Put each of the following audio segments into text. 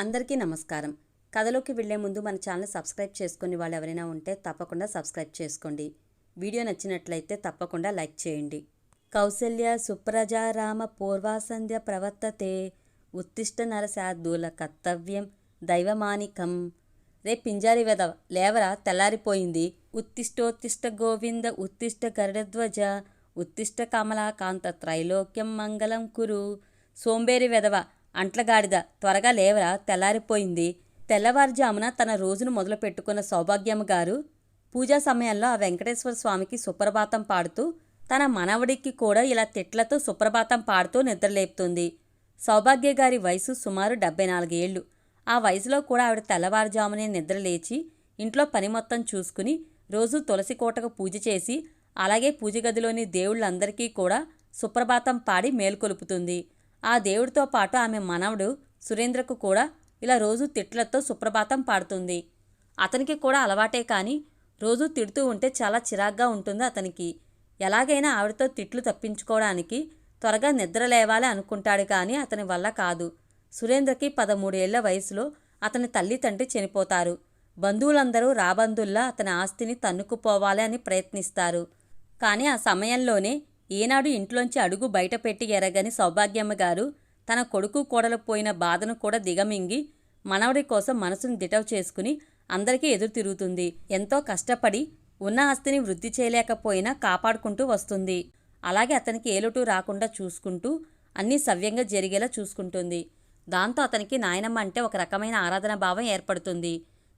అందరికీ నమస్కారం. కథలోకి వెళ్ళే ముందు మన ఛానల్ సబ్స్క్రైబ్ చేసుకుని వాళ్ళు ఎవరైనా ఉంటే తప్పకుండా సబ్స్క్రైబ్ చేసుకోండి. వీడియో నచ్చినట్లయితే తప్పకుండా లైక్ చేయండి. కౌసల్య సుప్రజారామ పూర్వాసంధ్య ప్రవర్తతే ఉత్తిష్ట నరశార్దూల కర్తవ్యం దైవమానికం. రే పింజారి వెద లేవరా? తెల్లారిపోయింది. ఉత్తిష్టోత్తిష్ట గోవింద ఉత్తిష్ట గరుడధ్వజ ఉత్తిష్ట కమలాకాంత త్రైలోక్యం మంగళం కురు. సోంబేరి వెదవ అంట్లగాడిద త్వరగా లేవరా తెల్లారిపోయింది. తెల్లవారుజామున తన రోజును మొదలుపెట్టుకున్న సౌభాగ్యమ్మ గారు పూజా సమయంలో ఆ వెంకటేశ్వర స్వామికి సుప్రభాతం పాడుతూ తన మనవడికి కూడా ఇలా తిట్లతో సుప్రభాతం పాడుతూ నిద్రలేపుతుంది. సౌభాగ్య గారి వయసు సుమారు డెబ్బై నాలుగేళ్ళు ఆ వయసులో కూడా ఆవిడ తెల్లవారుజామునే నిద్రలేచి ఇంట్లో పని మొత్తం చూసుకుని రోజు తులసి కోటకు పూజ చేసి అలాగే పూజ గదిలోని దేవుళ్ళందరికీ కూడా సుప్రభాతం పాడి మేల్కొలుపుతుంది. ఆ దేవుడితో పాటు ఆమె మనవడు సురేంద్రకు కూడా ఇలా రోజు తిట్లతో సుప్రభాతం పాడుతుంది. అతనికి కూడా అలవాటే కానీ రోజు తిడుతూ ఉంటే చాలా చిరాగ్గా ఉంటుంది అతనికి. ఎలాగైనా ఆవిడతో తిట్లు తప్పించుకోవడానికి త్వరగా నిద్ర లేవాలి అనుకుంటాడు కానీ అతని వల్ల కాదు. సురేంద్రకి పదమూడేళ్ళ వయసులో అతని తల్లి తండ్రి చనిపోతారు. బంధువులందరూ రాబందుల్లా అతని ఆస్తిని తన్నుకుపోవాలి అని ప్రయత్నిస్తారు. కానీ ఆ సమయంలోనే ఏనాడు ఇంట్లోంచి అడుగు బయట పెట్టి ఎరగని సౌభాగ్యమ్మ గారు తన కొడుకు కోడలు పోయిన బాధను కూడా దిగమింగి మనవడి కోసం మనసును దిటవు చేసుకుని అందరికీ ఎదురు తిరుగుతుంది. ఎంతో కష్టపడి ఉన్న ఆస్తిని వృద్ధి చేయలేకపోయినా కాపాడుకుంటూ వస్తుంది. అలాగే అతనికి ఏలుటు రాకుండా చూసుకుంటూ అన్నీ సవ్యంగా జరిగేలా చూసుకుంటుంది. దాంతో అతనికి నాయనమ్మ అంటే ఒక రకమైన ఆరాధన భావం ఏర్పడుతుంది.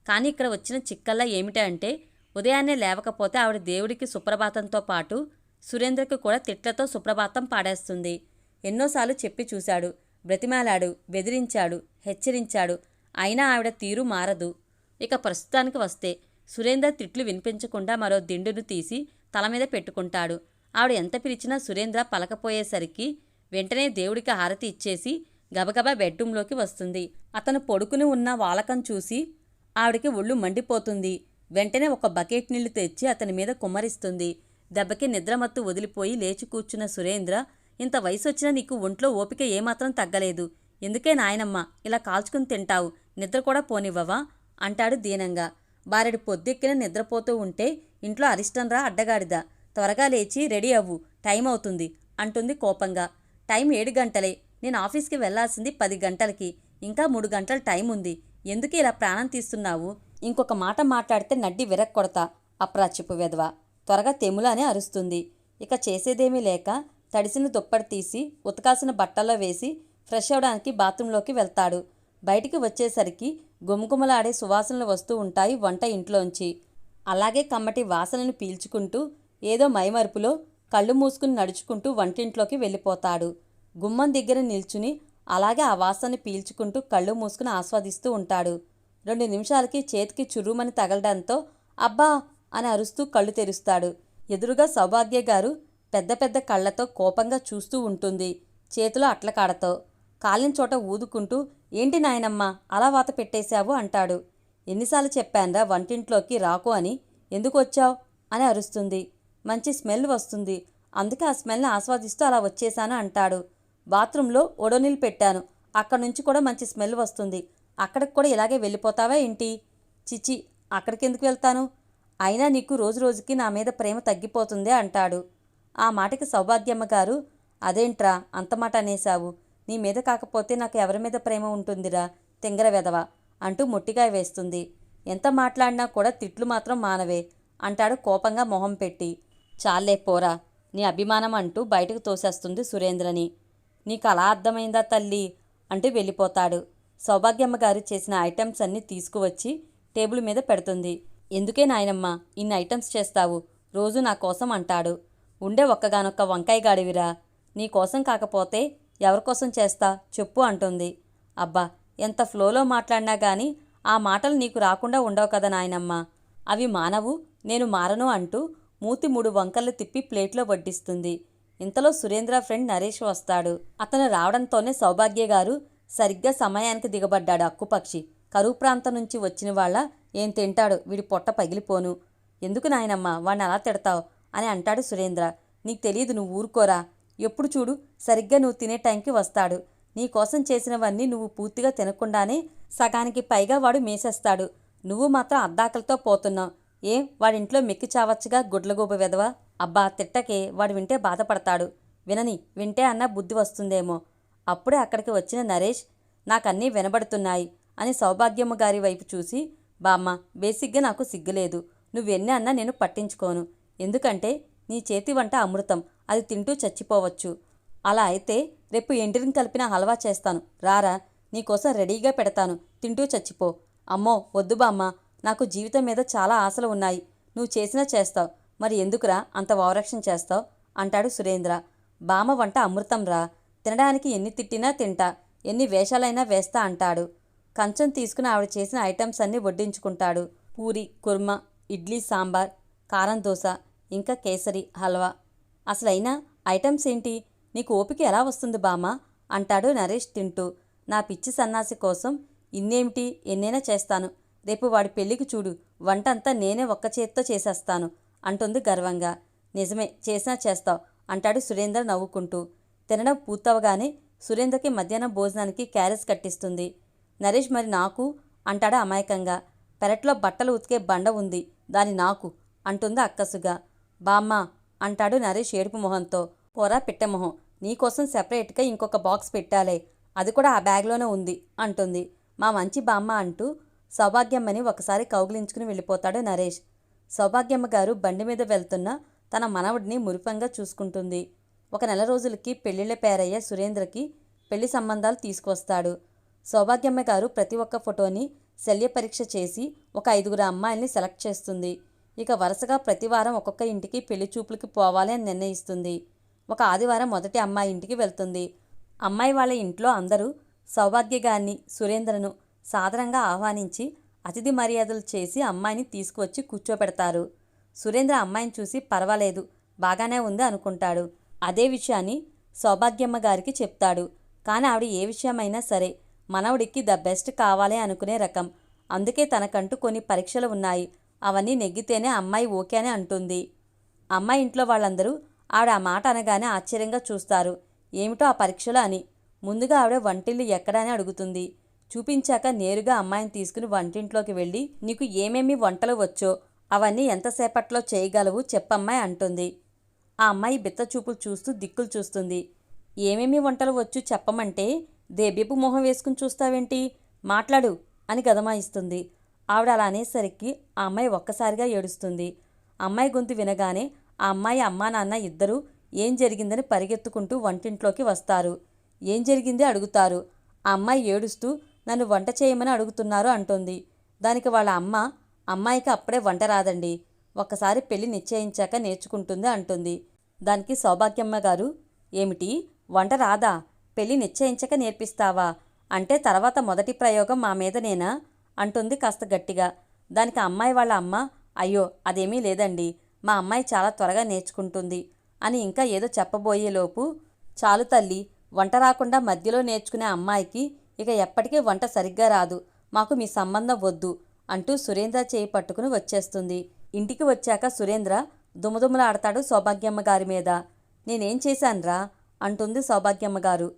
కానీ ఇక్కడ వచ్చిన చిక్కల్లా ఏమిటంటే ఉదయాన్నే లేవకపోతే ఆవిడ దేవుడికి సుప్రభాతంతో పాటు సురేంద్రకు కూడా తిట్లతో సుప్రభాతం పాడేస్తుంది. ఎన్నోసార్లు చెప్పి చూశాడు. బ్రతిమాలాడు బెదిరించాడు హెచ్చరించాడు. అయినా ఆవిడ తీరు మారదు. ఇక ప్రస్తుతానికి వస్తే సురేంద్ర తిట్లు వినిపించకుండా మరో దిండును తీసి తల మీద పెట్టుకుంటాడు. ఆవిడ ఎంత పిలిచినా సురేంద్ర పలకపోయేసరికి వెంటనే దేవుడికి హారతి ఇచ్చేసి గబగబా బెడ్రూంలోకి వస్తుంది. అతను పొడుకుని ఉన్న వాలకం చూసి ఆవిడికి ఒళ్ళు మండిపోతుంది. వెంటనే ఒక బకెట్ నీళ్ళు తెచ్చి అతని మీద కుమ్మరిస్తుంది. దెబ్బకి నిద్రమత్తు వదిలిపోయి లేచి కూర్చున్న సురేంద్ర ఇంత వయసు వచ్చినా నీకు ఒంట్లో ఓపిక ఏమాత్రం తగ్గలేదు. ఎందుకే నాయనమ్మ? ఇలా కాల్చుకుని తింటావు. నిద్ర కూడా పోనివ్వవా? అంటాడు దీనంగా. బారెడు పొద్దెక్కిన నిద్రపోతూ ఉంటే ఇంట్లో అరిష్టంరా అడ్డగాడిదా. త్వరగా లేచి రెడీ అవ్వు. టైం అవుతుంది అంటుంది కోపంగా. టైం ఏడు గంటలే. నేను ఆఫీస్కి వెళ్ళాల్సింది పది గంటలకి. ఇంకా మూడు గంటల టైం ఉంది. ఎందుకు ఇలా ప్రాణం తీస్తున్నావు? ఇంకొక మాట మాట్లాడితే నడ్డి విరక్కొడతా అప్రాచిపు వెధవా. త్వరగా తెములానే అరుస్తుంది. ఇక చేసేదేమీ లేక తడిసిన దుప్పటి తీసి ఉతకాల్సిన బట్టల్లో వేసి ఫ్రెష్ అవడానికి బాత్రూంలోకి వెళ్తాడు. బయటికి వచ్చేసరికి గుమగుమలాడే సువాసనలు వస్తూ ఉంటాయి వంట ఇంట్లోంచి. అలాగే కమ్మటి వాసనను పీల్చుకుంటూ ఏదో మైమరుపులో కళ్ళు మూసుకుని నడుచుకుంటూ వంటింట్లోకి వెళ్ళిపోతాడు. గుమ్మం దగ్గర నిల్చుని అలాగే ఆ వాసనని పీల్చుకుంటూ కళ్ళు మూసుకుని ఆస్వాదిస్తూ ఉంటాడు. రెండు నిమిషాలకి చేతికి చుర్రుమని తగలడంతో అబ్బా అని అరుస్తూ కళ్ళు తెరుస్తాడు. ఎదురుగా సౌభాగ్య గారు పెద్ద పెద్ద కళ్ళతో కోపంగా చూస్తూ ఉంటుంది. చేతిలో అట్లకాడతో కాలిన చోట ఊదుకుంటూ ఏంటి నాయనమ్మ అలా వాత పెట్టేశావు? అంటాడు. ఎన్నిసార్లు చెప్పాన్రా వంటింట్లోకి రాకు అని. ఎందుకు వచ్చావు? అని అరుస్తుంది. మంచి స్మెల్ వస్తుంది. అందుకే ఆ స్మెల్ని ఆస్వాదిస్తూ అలా వచ్చేశాను అంటాడు. బాత్రూంలో ఒడోనిల్ పెట్టాను. అక్కడి నుంచి కూడా మంచి స్మెల్ వస్తుంది. అక్కడికి కూడా ఇలాగే వెళ్ళిపోతావా ఏంటి? చిచి అక్కడికి ఎందుకు వెళ్తాను? అయినా నీకు రోజు రోజుకి నా మీద ప్రేమ తగ్గిపోతుందే అంటాడు. ఆ మాటకి సౌభాగ్యమ్మ గారు అదేంట్రా అంత మాట అనేశావు. నీ మీద కాకపోతే నాకు ఎవరి మీద ప్రేమ ఉంటుందిరా? తింగర వెధవ అంటూ మొట్టిగా వేస్తుంది. ఎంత మాట్లాడినా కూడా తిట్లు మాత్రం మానవే అంటాడు కోపంగా మొహం పెట్టి. చాలే పోరా నీ అభిమానం అంటూ బయటకు తోసేస్తుంది సురేంద్రని. నీకు అలా అర్థమైందా తల్లి అంటూ వెళ్ళిపోతాడు. సౌభాగ్యమ్మ గారు చేసిన ఐటమ్స్ అన్నీ తీసుకువచ్చి టేబుల్ మీద పెడుతుంది. ఎందుకే నాయనమ్మా ఇన్ని ఐటమ్స్ చేస్తావు? రోజు నా కోసం అంటాడు. ఉండే ఒక్కగానొక్క వంకాయ గాడివిరా నీ కోసం కాకపోతే ఎవరికోసం చేస్తా? చెప్పు అంటుంది. అబ్బా ఎంత ఫ్లోలో మాట్లాడినా గాని ఆ మాటలు నీకు రాకుండా ఉండవు కదా నాయనమ్మ. అవి మానవు నేను మారను అంటూ మూతి మూడు వంకలు తిప్పి ప్లేట్లో వడ్డిస్తుంది. ఇంతలో సురేంద్ర ఫ్రెండ్ నరేష్ వస్తాడు. అతను రావడంతోనే సౌభాగ్య గారు సరిగ్గా సమయానికి దిగబడ్డాడు అక్కుపక్షి కరువు ప్రాంతం నుంచి వచ్చిన వాళ్ళ ఏం తింటాడు? వీడి పొట్ట పగిలిపోను. ఎందుకు నాయనమ్మా? వాడిని అలా తిడతావు? అని అంటాడు సురేంద్ర. నీకు తెలియదు నువ్వు ఊరుకోరా? ఎప్పుడు చూడు సరిగ్గా నువ్వు తినే టైంకి వస్తాడు. నీ కోసం చేసినవన్నీ నువ్వు పూర్తిగా తినకుండానే సగానికి పైగా వాడు మేసేస్తాడు. నువ్వు మాత్రం అద్దాకలతో పోతున్నావు. ఏం వాడింట్లో మెక్కి చావచ్చుగా గుడ్లగూబ విధవా? అబ్బా తిట్టకే వాడు వింటే బాధపడతాడు. వినని వింటే అన్న బుద్ధి వస్తుందేమో. అప్పుడే అక్కడికి వచ్చిన నరేష్ నాకన్నీ వినబడుతున్నాయి అని సౌభాగ్యమ్మ గారి వైపు చూసి బామ్మ బేసిక్గా నాకు సిగ్గులేదు. నువ్వెన్ని అన్నా నేను పట్టించుకోను. ఎందుకంటే నీ చేతి వంట అమృతం. అది తింటూ చచ్చిపోవచ్చు. అలా అయితే రేపు ఎండ్రిని కలిపిన హల్వా చేస్తాను. రారా నీకోసం రెడీగా పెడతాను. తింటూ చచ్చిపో. అమ్మో వద్దు బామ్మ. నాకు జీవితం మీద చాలా ఆశలు ఉన్నాయి. నువ్వు చేసినా చేస్తావు. మరి ఎందుకురా అంత ఓవరక్షణ చేస్తావు? అంటాడు సురేంద్ర. బామ్మ వంట అమృతం రా. తినడానికి ఎన్ని తిట్టినా తింటా. ఎన్ని వేషాలైనా వేస్తా అంటాడు. కంచం తీసుకుని ఆవిడ చేసిన ఐటమ్స్ అన్నీ వడ్డించుకుంటాడు. పూరి కుర్మా ఇడ్లీ సాంబార్ కారం దోశ ఇంకా కేసరి హల్వా. అసలైనా ఐటమ్స్ ఏంటి? నీకు ఓపిక ఎలా వస్తుంది బామ్మ? అంటాడు నరేష్ తింటూ. నా పిచ్చి సన్నాసి కోసం ఇన్నేమిటి ఎన్నైనా చేస్తాను. రేపు వాడి పెళ్ళికి చూడు వంట అంతా నేనే ఒక్క చేత్తో చేసేస్తాను అంటుంది గర్వంగా. నిజమే చేసినా చేస్తావు అంటాడు సురేందర్ నవ్వుకుంటూ. తినడం పూర్తవగానే సురేందర్కి మధ్యాహ్నం భోజనానికి క్యారెస్ కట్టిస్తుంది. నరేష్ మరి నాకు అంటాడు అమాయకంగా. పెరట్లో బట్టలు ఉతికే బండ ఉంది దాని నాకు అంటుంది అక్కసుగా. బామ్మ అంటాడు నరేష్ ఏడుపు మొహంతో. పోరా పిట్టమొహం నీకోసం సెపరేట్గా ఇంకొక బాక్స్ పెట్టాలే అది కూడా ఆ బ్యాగ్లోనే ఉంది అంటుంది. మా మంచి బామ్మ అంటూ సౌభాగ్యమ్మని ఒకసారి కౌగిలించుకుని వెళ్ళిపోతాడు నరేష్. సౌభాగ్యమ్మ గారు బండి మీద వెళ్తున్న తన మనవడిని మురిపంగా చూసుకుంటుంది. ఒక నెల రోజులకి పెళ్ళిళ్ళ పేరయ్య సురేంద్రకి పెళ్ళి సంబంధాలు తీసుకొస్తాడు. సౌభాగ్యమ్మ గారు ప్రతి ఒక్క ఫోటోని శల్య పరీక్ష చేసి ఒక ఐదుగురు అమ్మాయిల్ని సెలెక్ట్ చేస్తుంది. ఇక వరుసగా ప్రతి వారం ఒక్కొక్క ఇంటికి పెళ్ళి చూపులకి పోవాలి అని నిర్ణయిస్తుంది. ఒక ఆదివారం మొదటి అమ్మాయి ఇంటికి వెళ్తుంది. అమ్మాయి వాళ్ళ ఇంట్లో అందరూ సౌభాగ్య గారిని సురేంద్రను సాధారణంగా ఆహ్వానించి అతిథి మర్యాదలు చేసి అమ్మాయిని తీసుకువచ్చి కూర్చోపెడతారు. సురేంద్ర అమ్మాయిని చూసి పర్వాలేదు బాగానే ఉంది అనుకుంటాడు. అదే విషయాన్ని సౌభాగ్యమ్మ గారికి చెప్తాడు. కానీ ఆవిడ ఏ విషయమైనా సరే మనవడికి ద బెస్ట్ కావాలి అనుకునే రకం. అందుకే తనకంటూ కొన్ని పరీక్షలు ఉన్నాయి. అవన్నీ నెగ్గితేనే అమ్మాయి ఓకే అని అంటుంది. అమ్మాయి ఇంట్లో వాళ్ళందరూ ఆవిడ ఆ మాట అనగానే ఆశ్చర్యంగా చూస్తారు. ఏమిటో ఆ పరీక్షలు అని. ముందుగా ఆవిడ వంటిల్లు ఎక్కడని అడుగుతుంది. చూపించాక నేరుగా అమ్మాయిని తీసుకుని వంటింట్లోకి వెళ్ళి నీకు ఏమేమి వంటలు వచ్చో అవన్నీ ఎంతసేపట్లో చేయగలవు చెప్పమ్మాయి అంటుంది. ఆ అమ్మాయి బిత్త చూపులు చూస్తూ దిక్కులు చూస్తుంది. ఏమేమి వంటలు వచ్చు చెప్పమంటే దేబ్యపు మొహం వేసుకుని చూస్తావేంటి? మాట్లాడు అని గదమాయిస్తుంది ఆవిడ అలా అనేసరికి ఆ అమ్మాయి ఒక్కసారిగా ఏడుస్తుంది. అమ్మాయి గొంతు వినగానే ఆ అమ్మాయి అమ్మా నాన్న ఇద్దరూ ఏం జరిగిందని పరిగెత్తుకుంటూ వంటింట్లోకి వస్తారు. ఏం జరిగింది అడుగుతారు. ఆ అమ్మాయి ఏడుస్తూ నన్ను వంట చేయమని అడుగుతున్నారు అంటుంది. దానికి వాళ్ళ అమ్మ అమ్మాయికి అప్పుడే వంట రాదండి. ఒక్కసారి పెళ్ళి నిశ్చయించాక నేర్చుకుంటుంది అంటుంది. దానికి సౌభాగ్యమ్మ గారు ఏమిటి? వంట రాదా? పెళ్ళి నిశ్చయించక నేర్పిస్తావా? అంటే తర్వాత మొదటి ప్రయోగం మా మీదనేనా? అంటుంది కాస్త గట్టిగా. దానికి అమ్మాయి వాళ్ళ అమ్మ అయ్యో అదేమీ లేదండి. మా అమ్మాయి చాలా త్వరగా నేర్చుకుంటుంది అని ఇంకా ఏదో చెప్పబోయేలోపు చాలు తల్లి వంట రాకుండా మధ్యలో నేర్చుకునే అమ్మాయికి ఇక ఎప్పటికీ వంట సరిగ్గా రాదు. మాకు మీ సంబంధం వద్దు అంటూ సురేంద్ర చేయి పట్టుకుని వచ్చేస్తుంది. ఇంటికి వచ్చాక సురేంద్ర దుమదుమలాడతాడు సౌభాగ్యమ్మ గారి మీద. నేనేం చేశాన్రా? అంటుంది సౌభాగ్యమ్మ గారు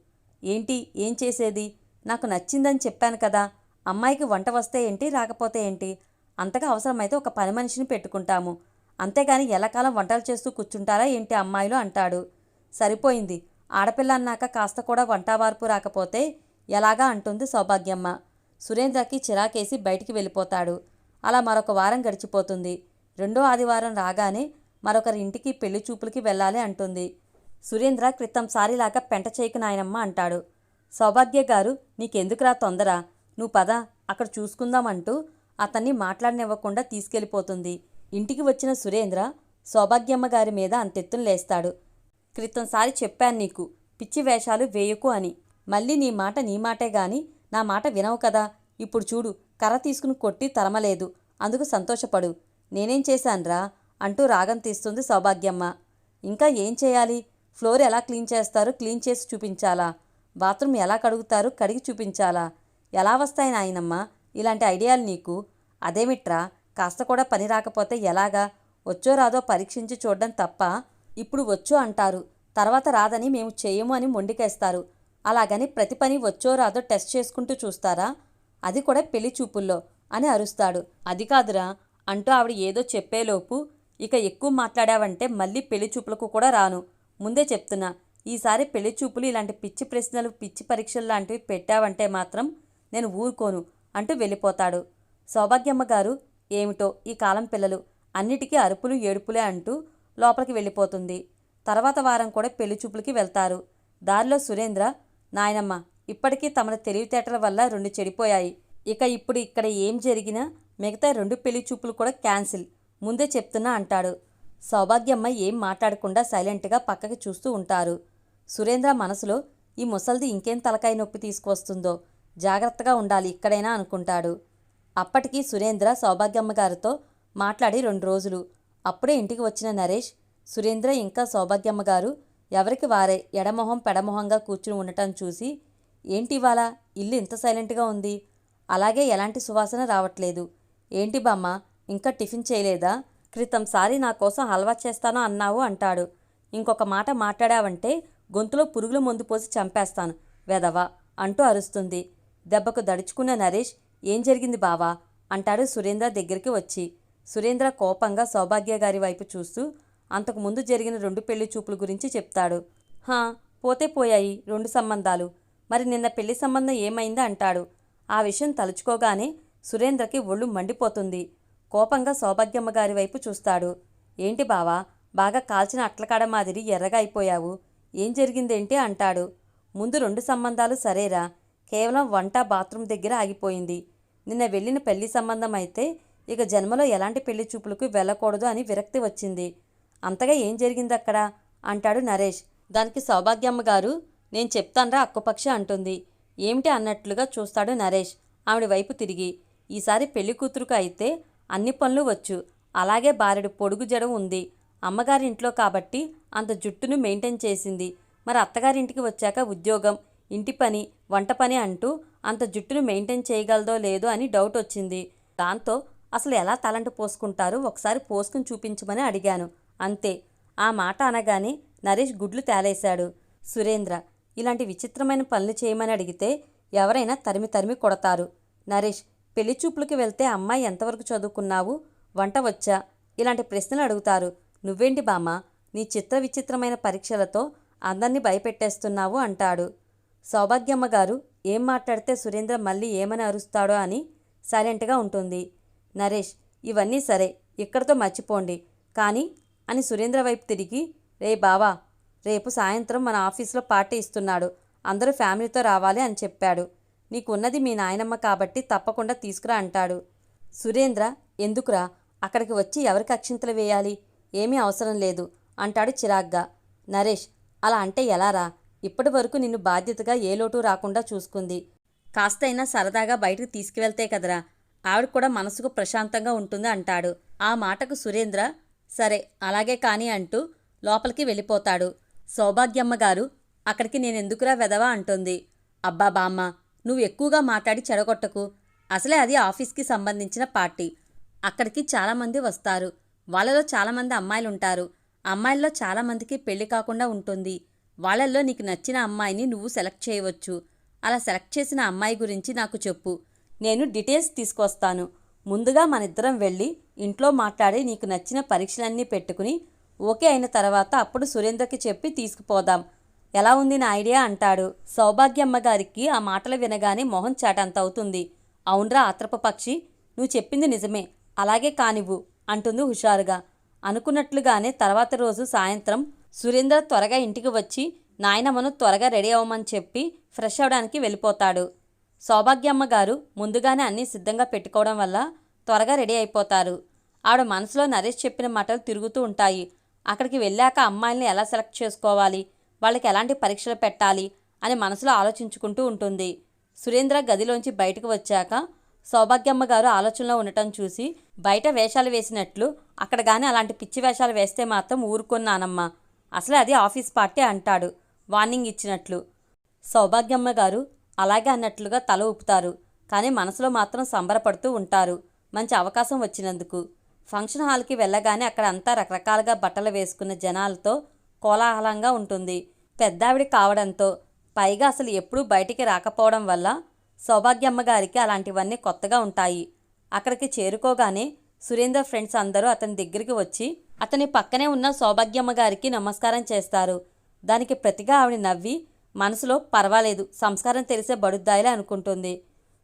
ఏంటి? ఏం చేసేది? నాకు నచ్చిందని చెప్పాను కదా. అమ్మాయికి వంట వస్తే ఏంటి? రాకపోతే ఏంటి? అంతగా అవసరమైతే ఒక పని మనిషిని పెట్టుకుంటాము. అంతేగాని ఎలాకాలం వంటలు చేస్తూ కూర్చుంటారా ఏంటి అమ్మాయిలు అంటాడు. సరిపోయింది. ఆడపిల్ల అన్నాక కాస్త కూడా వంటవార్పు రాకపోతే ఎలాగా అంటుంది సౌభాగ్యమ్మ. సురేంద్రకి చిరాకేసి బయటికి వెళ్ళిపోతాడు. అలా మరొక వారం గడిచిపోతుంది. రెండో ఆదివారం రాగానే మరొకరి ఇంటికి పెళ్ళి చూపులకి వెళ్ళాలి అంటుంది. సురేంద్ర క్రితం సారిలాగా పెంట చేయకు నాయనమ్మ అంటాడు. సౌభాగ్య గారు నీకెందుకురా తొందర? నువ్వు పద అక్కడ చూసుకుందామంటూ అతన్ని మాట్లాడనివ్వకుండా తీసుకెళ్ళిపోతుంది. ఇంటికి వచ్చిన సురేంద్ర సౌభాగ్యమ్మ గారి మీద అంతెత్తును లేస్తాడు. క్రితంసారి చెప్పాను నీకు పిచ్చి వేషాలు వేయకు అని. మళ్ళీ నీ మాట నీ మాటే గాని నా మాట వినవు కదా. ఇప్పుడు చూడు కర్ర తీసుకుని కొట్టి తరమలేదు. అందుకు సంతోషపడు. నేనేం చేశాన్రా? అంటూ రాగం తీస్తుంది సౌభాగ్యమ్మ. ఇంకా ఏం చేయాలి? ఫ్లోర్ ఎలా క్లీన్ చేస్తారు? క్లీన్ చేసి చూపించాలా? బాత్రూమ్ ఎలా కడుగుతారు? కడిగి చూపించాలా? ఎలా వస్తాయి నాయనమ్మ? ఇలాంటి ఐడియాలు నీకు? అదేమిట్రా? కాస్త కూడా పని రాకపోతే ఎలాగా? వచ్చో రాదో పరీక్షించి చూడడం తప్ప ఇప్పుడు వచ్చు అంటారు. తర్వాత రాదని మేము చేయము అని మొండికేస్తారు. అలాగని ప్రతి పని వచ్చో రాదో టెస్ట్ చేసుకుంటూ చూస్తారా? అది కూడా పెళ్ళి చూపుల్లో అని అరుస్తాడు. అది కాదురా. అంటూ ఆవిడ ఏదో చెప్పేలోపు ఇక ఎక్కువ మాట్లాడావంటే మళ్ళీ పెళ్ళి చూపులకు కూడా రాను. ముందే చెప్తున్నా ఈసారి పెళ్ళి చూపులు ఇలాంటి పిచ్చి ప్రశ్నలు పిచ్చి పరీక్షలు లాంటివి పెట్టావంటే మాత్రం నేను ఊరుకోను అంటూ వెళ్ళిపోతాడు. సౌభాగ్యమ్మ గారు ఏమిటో ఈ కాలం పిల్లలు అన్నిటికీ అరుపులు ఏడుపులే అంటూ లోపలికి వెళ్ళిపోతుంది. తర్వాత వారం కూడా పెళ్ళి చూపులకి వెళ్తారు. దారిలో సురేంద్ర నాయనమ్మ ఇప్పటికీ తమ తెలివితేటల వల్ల రెండు చెడిపోయాయి. ఇక ఇప్పుడు ఇక్కడ ఏం జరిగినా మిగతా రెండు పెళ్ళి చూపులు కూడా క్యాన్సిల్ ముందే చెప్తున్నా అంటాడు. సౌభాగ్యమ్మ ఏం మాట్లాడకుండా సైలెంట్గా పక్కకి చూస్తూ ఉంటారు. సురేంద్ర మనసులో ఈ ముసల్ది ఇంకేం తలకాయ నొప్పి తీసుకువస్తుందో జాగ్రత్తగా ఉండాలి ఇక్కడైనా అనుకుంటాడు. అప్పటికి సురేంద్ర సౌభాగ్యమ్మ గారితో మాట్లాడి రెండు రోజులు. అప్పుడే ఇంటికి వచ్చిన నరేష్ సురేంద్ర ఇంకా సౌభాగ్యమ్మ గారు ఎవరికి వారే ఎడమొహం పెడమొహంగా కూర్చుని ఉండటం చూసి ఏంటి ఇవాళ? ఇల్లు ఇంత సైలెంట్గా ఉంది. అలాగే ఎలాంటి సువాసన రావట్లేదు. ఏంటి బామ్మ? ఇంకా టిఫిన్ చేయలేదా? క్రితం సారి నా కోసం హల్వా చేస్తాను అన్నావు అంటాడు. ఇంకొక మాట మాట్లాడావంటే గొంతులో పురుగుల మందు పోసి చంపేస్తాను వెదవా అంటూ అరుస్తుంది. దెబ్బకు దడుచుకున్న నరేష్ ఏం జరిగింది బావా? అంటాడు సురేంద్ర దగ్గరికి వచ్చి. సురేంద్ర కోపంగా సౌభాగ్య గారి వైపు చూస్తూ అంతకు ముందు జరిగిన రెండు పెళ్ళి చూపుల గురించి చెప్తాడు. హా పోతే పోయాయి రెండు సంబంధాలు. మరి నిన్న పెళ్ళి సంబంధం ఏమైందా? అంటాడు. ఆ విషయం తలుచుకోగానే సురేంద్రకి ఒళ్ళు మండిపోతుంది. కోపంగా సౌభాగ్యమ్మ గారి వైపు చూస్తాడు. ఏంటి బావా బాగా కాల్చిన అట్లకాడ మాదిరి ఎర్రగా అయిపోయావు. ఏం జరిగిందేంటి? అంటాడు. ముందు రెండు సంబంధాలు సరేరా. కేవలం వంట బాత్రూమ్ దగ్గర ఆగిపోయింది. నిన్న వెళ్ళిన పెళ్ళి సంబంధం అయితే ఇక జన్మలో ఎలాంటి పెళ్ళి చూపులకు వెళ్ళకూడదు అని విరక్తి వచ్చింది. అంతగా ఏం జరిగింది అక్కడ అంటాడు నరేష్. దానికి సౌభాగ్యమ్మ గారు నేను చెప్తాన్రా అక్కుపక్ష అంటుంది. ఏమిటి అన్నట్లుగా చూస్తాడు నరేష్. ఆవిడ వైపు తిరిగి ఈసారి పెళ్ళి కూతురుకు అయితే అన్ని పనులు వచ్చు. అలాగే బారెడు పొడుగు జడ ఉంది. అమ్మగారింట్లో కాబట్టి అంత జుట్టును మెయింటైన్ చేసింది. మరి అత్తగారింటికి వచ్చాక ఉద్యోగం ఇంటి పని వంట పని అంటూ అంత జుట్టును మెయింటైన్ చేయగలదో లేదో అని డౌట్ వచ్చింది. దాంతో అసలు ఎలా తలంటు పోసుకుంటారు? ఒకసారి పోసుకుని చూపించమని అడిగాను. అంతే. ఆ మాట అనగానే నరేష్ గుడ్లు తేలేశాడు. సురేంద్ర ఇలాంటి విచిత్రమైన పనులు చేయమని అడిగితే ఎవరైనా తరిమి తరిమి కొడతారు. నరేష్ పెళ్ళి చూపులకు వెళ్తే అమ్మాయి ఎంతవరకు చదువుకున్నావు? వంట వచ్చా? ఇలాంటి ప్రశ్నలు అడుగుతారు. నువ్వేంటి బామ్మ? నీ చిత్ర విచిత్రమైన పరీక్షలతో అందరినీ భయపెట్టేస్తున్నావు అంటాడు. సౌభాగ్యమ్మ గారు ఏం మాట్లాడితే సురేంద్ర మళ్ళీ ఏమని అరుస్తాడో అని సైలెంట్గా ఉంటుంది. నరేష్ ఇవన్నీ సరే ఇక్కడితో మర్చిపోండి. కానీ అని సురేంద్ర వైపు తిరిగి రే బావా రేపు సాయంత్రం మన ఆఫీస్లో పార్టీ ఇస్తున్నాడు. అందరూ ఫ్యామిలీతో రావాలి అని చెప్పాడు. నీకున్నది మీ నాయనమ్మ కాబట్టి తప్పకుండా తీసుకురా అంటాడు. సురేంద్ర ఎందుకురా? అక్కడికి వచ్చి ఎవరికి అక్షింతలు వేయాలి? ఏమీ అవసరం లేదు అంటాడు చిరాగ్గా. నరేష్ అలా అంటే ఎలారా? ఇప్పటి వరకు నిన్ను బాధ్యతగా ఏ లోటు రాకుండా చూసుకుంది. కాస్తైనా సరదాగా బయటకు తీసుకువెళ్తే కదరా? ఆవిడ కూడా మనసుకు ప్రశాంతంగా ఉంటుంది అంటాడు. ఆ మాటకు సురేంద్ర సరే అలాగే కాని అంటూ లోపలికి వెళ్ళిపోతాడు. సౌభాగ్యమ్మ గారు అక్కడికి నేనెందుకురా వెదవా? అంటుంది. అబ్బా బామ్మ నువ్వు ఎక్కువగా మాట్లాడి చెడగొట్టకు. అసలే అది ఆఫీస్కి సంబంధించిన పార్టీ. అక్కడికి చాలామంది వస్తారు. వాళ్ళలో చాలామంది అమ్మాయిలు ఉంటారు అమ్మాయిల్లో చాలామందికి పెళ్ళి కాకుండా ఉంటుంది. వాళ్ళల్లో నీకు నచ్చిన అమ్మాయిని నువ్వు సెలెక్ట్ చేయవచ్చు. అలా సెలెక్ట్ చేసిన అమ్మాయి గురించి నాకు చెప్పు. నేను డీటెయిల్స్ తీసుకొస్తాను. ముందుగా మనిద్దరం వెళ్ళి ఇంట్లో మాట్లాడి నీకు నచ్చిన పరీక్షలన్నీ పెట్టుకుని ఓకే అయిన తర్వాత అప్పుడు సురేంద్రకి చెప్పి తీసుకుపోదాం. ఎలా ఉంది నా ఐడియా అంటాడు. సౌభాగ్యమ్మ గారికి ఆ మాటలు వినగానే మొహం చాటంత అవుతుంది అవునరా ఆత్రప పక్షి నువ్వు చెప్పింది నిజమే. అలాగే కానివ్వు అంటుంది హుషారుగా. అనుకున్నట్లుగానే తర్వాత రోజు సాయంత్రం సురేంద్ర త్వరగా ఇంటికి వచ్చి నాయనమ్మను త్వరగా రెడీ అవ్వమని చెప్పి ఫ్రెష్ అవడానికి వెళ్ళిపోతాడు. సౌభాగ్యమ్మ గారు ముందుగానే అన్నీ సిద్ధంగా పెట్టుకోవడం వల్ల త్వరగా రెడీ అయిపోతారు. ఆవిడ మనసులో నరేష్ చెప్పిన మాటలు తిరుగుతూ ఉంటాయి. అక్కడికి వెళ్ళాక అమ్మాయిల్ని ఎలా సెలెక్ట్ చేసుకోవాలి? వాళ్ళకి ఎలాంటి పరీక్షలు పెట్టాలి అని మనసులో ఆలోచించుకుంటూ ఉంటుంది. సురేంద్ర గదిలోంచి బయటకు వచ్చాక సౌభాగ్యమ్మ గారు ఆలోచనలో ఉండటం చూసి బయట వేషాలు వేసినట్లు అక్కడ కానీ అలాంటి పిచ్చి వేషాలు వేస్తే మాత్రం ఊరుకున్నానమ్మా. అసలే అది ఆఫీస్ పార్టీ అంటాడు. వార్నింగ్ ఇచ్చినట్లు. సౌభాగ్యమ్మ గారు అలాగే అన్నట్లుగా తల ఊపుతారు. కానీ మనసులో మాత్రం సంబరపడుతూ ఉంటారు. మంచి అవకాశం వచ్చినందుకు. ఫంక్షన్ హాల్కి వెళ్ళగానే అక్కడ అంతా రకరకాలుగా బట్టలు వేసుకున్న జనాలతో కోలాహలంగా ఉంటుంది. పెద్దావిడ కావడంతో పైగా అసలు ఎప్పుడూ బయటికి రాకపోవడం వల్ల సౌభాగ్యమ్మ గారికి అలాంటివన్నీ కొత్తగా ఉంటాయి. అక్కడికి చేరుకోగానే సురేందర్ ఫ్రెండ్స్ అందరూ అతని దగ్గరికి వచ్చి అతని పక్కనే ఉన్న సౌభాగ్యమ్మ గారికి నమస్కారం చేస్తారు. దానికి ప్రతిగా ఆవిడ నవ్వి మనసులో పర్వాలేదు సంస్కారం తెలిసే బడుద్దాయిలే అనుకుంటుంది.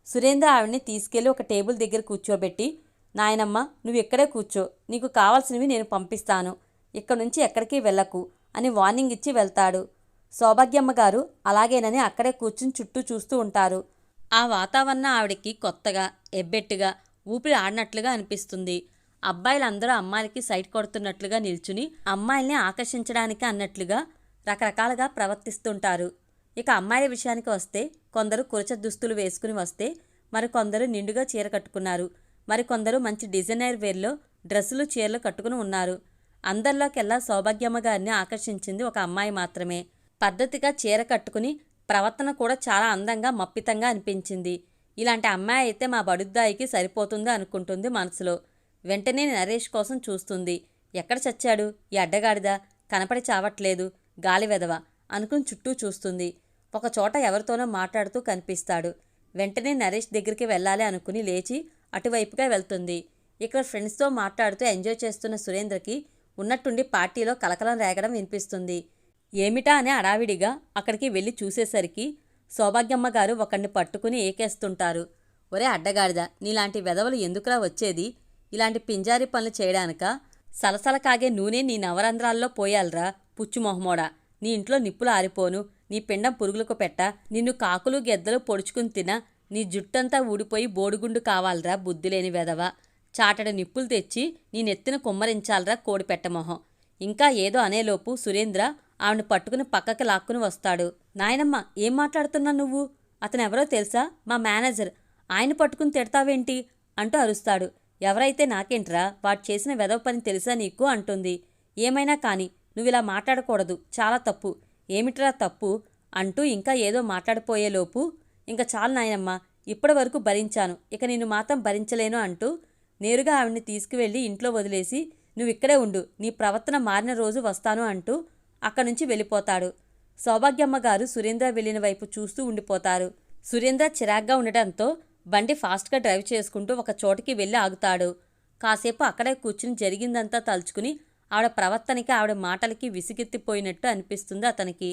సురేంద్ర ఆవిడని తీసుకెళ్ళి ఒక టేబుల్ దగ్గర కూర్చోబెట్టి నాయనమ్మ నువ్వు ఇక్కడే కూర్చో నీకు కావాల్సినవి నేను పంపిస్తాను. ఇక్కడ నుంచి ఎక్కడికి వెళ్ళకు. అని వార్నింగ్ ఇచ్చి వెళ్తాడు. సౌభాగ్యమ్మ గారు అలాగేనని అక్కడే కూర్చుని చుట్టూ చూస్తూ ఉంటారు. ఆ వాతావరణం ఆవిడకి కొత్తగా ఎబ్బెట్టుగా ఊపిరి ఆడినట్లుగా అనిపిస్తుంది. అబ్బాయిలందరూ అమ్మాయిలకి సైట్ కొడుతున్నట్లుగా నిల్చుని అమ్మాయిల్ని ఆకర్షించడానికి అన్నట్లుగా రకరకాలుగా ప్రవర్తిస్తుంటారు. ఇక అమ్మాయిల విషయానికి వస్తే కొందరు కురచ దుస్తులు వేసుకుని వస్తే మరికొందరు నిండుగా చీర కట్టుకున్నారు. మరికొందరు మంచి డిజైనర్ వేర్లో డ్రెస్సులు చీరలు కట్టుకుని ఉన్నారు. అందరిలోకెల్లా సౌభాగ్యమ్మ గారిని ఆకర్షించింది ఒక అమ్మాయి మాత్రమే. పద్ధతిగా చీర కట్టుకుని ప్రవర్తన కూడా చాలా అందంగా మప్పితంగా అనిపించింది. ఇలాంటి అమ్మాయి అయితే మా బడుద్దాయికి సరిపోతుంది అనుకుంటుంది మనసులో. వెంటనే నరేష్ కోసం చూస్తుంది. ఎక్కడ చచ్చాడు? ఈ అడ్డగాడిదా? కనపడి చావట్లేదు. గాలి వెదవ అనుకుని చుట్టూ చూస్తుంది. ఒక చోట ఎవరితోనో మాట్లాడుతూ కనిపిస్తాడు. వెంటనే నరేష్ దగ్గరికి వెళ్ళాలి అనుకుని లేచి అటువైపుగా వెళ్తుంది. ఇక్కడ ఫ్రెండ్స్తో మాట్లాడుతూ ఎంజాయ్ చేస్తున్న సురేంద్రకి ఉన్నట్టుండి పార్టీలో కలకలం రేగడం వినిపిస్తుంది. ఏమిటా అనే అడావిడిగా అక్కడికి వెళ్ళి చూసేసరికి సౌభాగ్యమ్మ గారు ఒకరిని పట్టుకుని ఏకేస్తుంటారు. ఒరే అడ్డగాడిద నీలాంటి వెధవలు ఎందుకురా వచ్చేది? ఇలాంటి పింజారి పనులు చేయడానికా సలసల కాగే నూనె నీ నవరంధ్రాల్లో పోయాలరా పుచ్చు మొహమోడా. నీ ఇంట్లో నిప్పులు ఆరిపోను నీ పిండం పురుగులకు పెట్ట నిన్ను కాకులు గెద్దలు పొడుచుకుని తిన నీ జుట్టంతా ఊడిపోయి బోడిగుండు కావాలరా బుద్ధిలేని వెధవ. చాటడ నిప్పులు తెచ్చి నీ నెత్తిన కుమ్మరించాలరా కోడిపెట్ట మొహం ఇంకా ఏదో అనేలోపు సురేంద్ర ఆవిడ పట్టుకుని పక్కకి లాక్కుని వస్తాడు. నాయనమ్మ ఏం మాట్లాడుతున్నా నువ్వు? అతనెవరో తెలుసా? మా మేనేజర్. ఆయన పట్టుకుని తిడతావేంటి? అంటూ అరుస్తాడు. ఎవరైతే నాకేంట్రా వాడు చేసిన వెదవ పని తెలుసా నీకు? అంటుంది. ఏమైనా కాని నువ్వు ఇలా మాట్లాడకూడదు. చాలా తప్పు. ఏమిట్రా తప్పు? అంటూ ఇంకా ఏదో మాట్లాడిపోయేలోపు ఇంకా చాలు నాయనమ్మ ఇప్పటి వరకు భరించాను. ఇక నేను మాత్రం భరించలేను అంటూ నేరుగా ఆవిడ్ని తీసుకువెళ్ళి ఇంట్లో వదిలేసి నువ్వు ఇక్కడే ఉండు నీ ప్రవర్తన మారిన రోజు వస్తాను అంటూ అక్కడి నుంచి వెళ్ళిపోతాడు. సౌభాగ్యమ్మ గారు సురేంద్ర వెళ్ళిన వైపు చూస్తూ ఉండిపోతారు. సురేంద్ర చిరాగ్గా ఉండటంతో బండి ఫాస్ట్గా డ్రైవ్ చేసుకుంటూ ఒక చోటికి వెళ్ళి ఆగుతాడు. కాసేపు అక్కడే కూర్చుని జరిగిందంతా తలుచుకుని ఆవిడ ప్రవర్తనకి ఆవిడ మాటలకి విసిగెత్తిపోయినట్టు అనిపిస్తుంది అతనికి.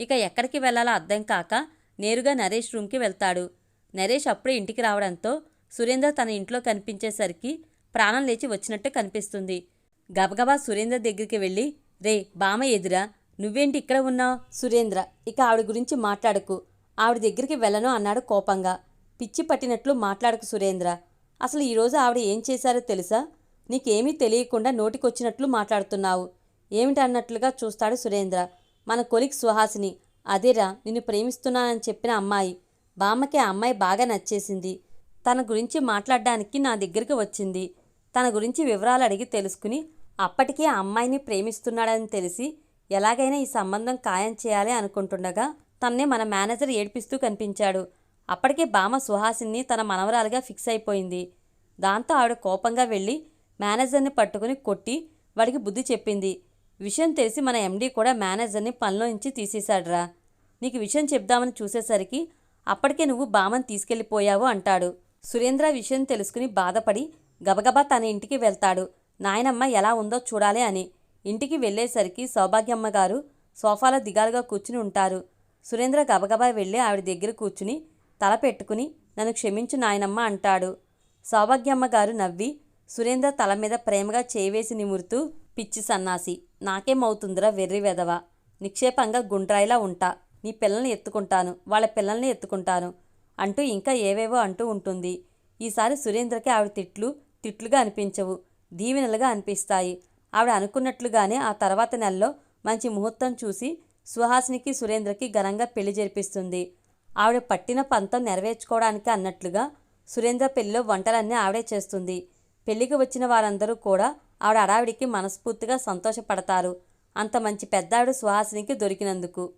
ఇక ఎక్కడికి వెళ్ళాలో అర్థం కాక నేరుగా నరేష్ రూమ్కి వెళ్తాడు. నరేష్ అప్పుడే ఇంటికి రావడంతో సురేంద్ర తన ఇంట్లో కనిపించేసరికి ప్రాణం లేచి వచ్చినట్టు కనిపిస్తుంది. గబగబా సురేంద్ర దగ్గరికి వెళ్ళి రే బామ ఎదురా నువ్వేంటి ఇక్కడ ఉన్నావు? సురేంద్ర ఇక ఆవిడ గురించి మాట్లాడకు. ఆవిడ దగ్గరికి వెళ్ళను అన్నాడు కోపంగా. పిచ్చి పట్టినట్లు మాట్లాడకు సురేంద్ర. అసలు ఈరోజు ఆవిడ ఏం చేశారో తెలుసా? నీకేమీ తెలియకుండా నోటికొచ్చినట్లు మాట్లాడుతున్నావు. ఏమిటన్నట్లుగా చూస్తాడు సురేంద్ర. మన కొలిక్ సుహాసిని అదేరా నిన్ను ప్రేమిస్తున్నానని చెప్పిన అమ్మాయి. బామ్మకి ఆ అమ్మాయి బాగా నచ్చేసింది. తన గురించి మాట్లాడడానికి నా దగ్గరికి వచ్చింది. తన గురించి వివరాలు అడిగి తెలుసుకుని అప్పటికే ఆ అమ్మాయిని ప్రేమిస్తున్నాడని తెలిసి ఎలాగైనా ఈ సంబంధం ఖాయం చేయాలి అనుకుంటుండగా తన్నే మన మేనేజర్ ఏడిపిస్తూ కనిపించాడు. అప్పటికే బామ సుహాసిని తన మనవరాలుగా ఫిక్స్ అయిపోయింది. దాంతో ఆవిడ కోపంగా వెళ్ళి మేనేజర్ని పట్టుకుని కొట్టి వాడికి బుద్ధి చెప్పింది. విషయం తెలిసి మన ఎండీ కూడా మేనేజర్ని పనిలోంచి తీసేశాడురా. నీకు విషయం చెప్దామని చూసేసరికి అప్పటికే నువ్వు బామని తీసుకెళ్ళిపోయావు అంటాడు. సురేంద్ర విషయం తెలుసుకుని బాధపడి గబగబా తన ఇంటికి వెళ్తాడు. నాయనమ్మ ఎలా ఉందో చూడాలి అని. ఇంటికి వెళ్ళేసరికి సౌభాగ్యమ్మ గారు సోఫాలో దిగాలుగా కూర్చుని ఉంటారు. సురేంద్ర గబగబా వెళ్ళి ఆవిడ దగ్గర కూర్చుని తల పెట్టుకుని నన్ను క్షమించు నాయనమ్మ అంటాడు. సౌభాగ్యమ్మ గారు నవ్వి సురేంద్ర తల మీద ప్రేమగా చేవేసి నిమురుతూ పిచ్చి సన్నాసి నాకేమవుతుందిరా వెర్రి వెదవ నిక్షేపంగా గుండ్రాయిలా ఉంటా. నీ పిల్లల్ని ఎత్తుకుంటాను. వాళ్ళ పిల్లల్ని ఎత్తుకుంటాను. అంటూ ఇంకా ఏవేవో అంటూ ఉంటుంది. ఈసారి సురేంద్రకి ఆవిడ తిట్లు తిట్లుగా అనిపించవు. దీవెనలుగా అనిపిస్తాయి. ఆవిడ అనుకున్నట్లుగానే ఆ తర్వాత నెలలో మంచి ముహూర్తం చూసి సుహాసినికి సురేంద్రకి ఘనంగా పెళ్ళి జరిపిస్తుంది. ఆవిడ పట్టిన పంతం నెరవేర్చుకోవడానికి అన్నట్లుగా సురేంద్ర పెళ్ళిలో వంటలన్నీ ఆవిడే చేస్తుంది. పెళ్ళికి వచ్చిన వారందరూ కూడా ఆవిడ అడావిడికి మనస్ఫూర్తిగా సంతోషపడతారు. అంత మంచి పెద్దావిడ సుహాసినికి దొరికినందుకు.